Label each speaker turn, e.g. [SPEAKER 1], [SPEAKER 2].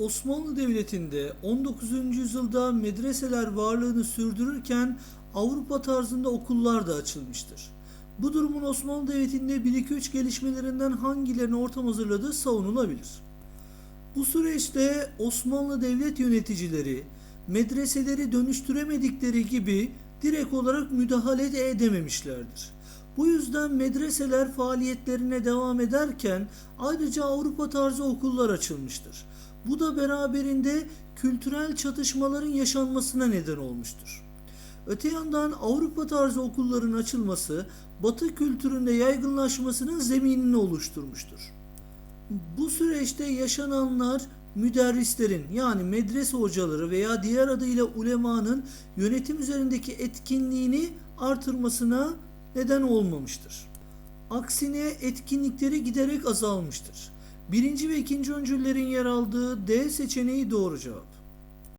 [SPEAKER 1] Osmanlı Devleti'nde 19. yüzyılda medreseler varlığını sürdürürken Avrupa tarzında okullar da açılmıştır. Bu durumun Osmanlı Devleti'nde 1-2-3 gelişmelerinden hangilerine ortam hazırladığı savunulabilir. Bu süreçte Osmanlı devlet yöneticileri medreseleri dönüştüremedikleri gibi direkt olarak müdahale de edememişlerdir. Bu yüzden medreseler faaliyetlerine devam ederken ayrıca Avrupa tarzı okullar açılmıştır. Bu da beraberinde kültürel çatışmaların yaşanmasına neden olmuştur. Öte yandan Avrupa tarzı okulların açılması Batı kültüründe yaygınlaşmasının zeminini oluşturmuştur. Bu süreçte yaşananlar müderrislerin yani medrese hocaları veya diğer adıyla ulemanın yönetim üzerindeki etkinliğini artırmasına neden olmamıştır. Aksine etkinlikleri giderek azalmıştır. Birinci ve ikinci öncüllerin yer aldığı D seçeneği doğru cevap.